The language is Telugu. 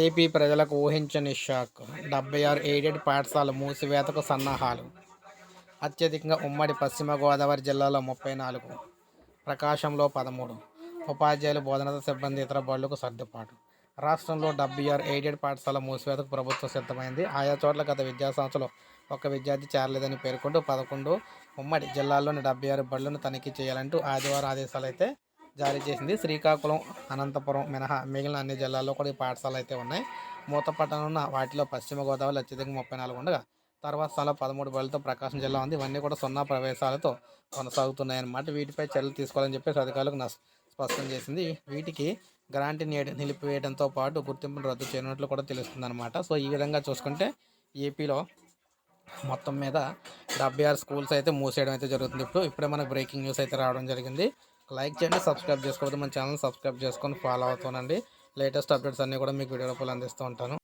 ఏపీ ప్రజలకు ఊహించని షాక్. డెబ్బై ఆరు ఎయిడెడ్ పాఠశాల మూసివేతకు సన్నాహాలు. అత్యధికంగా ఉమ్మడి పశ్చిమ గోదావరి జిల్లాలో ముప్పై నాలుగు ప్రకాశంలో పదమూడు. ఉపాధ్యాయులు బోధనత సిబ్బంది ఇతర బడులకు సర్దుబాటు. రాష్ట్రంలో డెబ్బై ఆరు ఎయిడెడ్ పాఠశాల మూసివేతకు ప్రభుత్వం సిద్ధమైంది. ఆయా చోట్ల గత విద్యా సంవత్సరంలో ఒక్క విద్యార్థి చేరలేదని పేర్కొంటూ పదకొండు ఉమ్మడి జిల్లాల్లోని డెబ్బై ఆరు బడులను తనిఖీ చేయాలంటూ ఆదివారం ఆదేశాలు అయితే జారీ చేసింది. శ్రీకాకుళం అనంతపురం మినహా మిగిలిన అన్ని జిల్లాల్లో కూడా ఈ పాఠశాలలు అయితే ఉన్నాయి. మూతపట్టనున్న వాటిలో పశ్చిమ గోదావరి అత్యధికంగా ముప్పై నాలుగు ఉండగా తర్వాత స్థానంలో పదమూడు బళ్ళతో ప్రకాశం జిల్లా ఉంది. ఇవన్నీ కూడా సున్నా ప్రవేశాలతో కొనసాగుతున్నాయి అన్నమాట వీటిపై చర్యలు తీసుకోవాలని చెప్పేసి అధికారులకు స్పష్టం చేసింది. వీటికి గ్రాంట్ నిలిపివేయడంతో పాటు గుర్తింపును రద్దు చేయనున్నట్లు కూడా తెలుస్తుంది అనమాట సో ఈ విధంగా చూసుకుంటే ఏపీలో మొత్తం మీద డెబ్బై ఆరు స్కూల్స్ అయితే మూసేయడం అయితే జరుగుతుంది. ఇప్పుడు ఇప్పుడే మనకు బ్రేకింగ్ న్యూస్ అయితే రావడం జరిగింది. లైక్ చేయండి సబ్స్క్రైబ్ చేసుకోవద్దు. మన ఛానల్ సబ్స్క్రైబ్ చేసుకొని ఫాలో అవుతానండి. లేటెస్ట్ అప్డేట్స్ అన్నీ కూడా మీకు వీడియో రూపంలో అందిస్తూ ఉంటాను.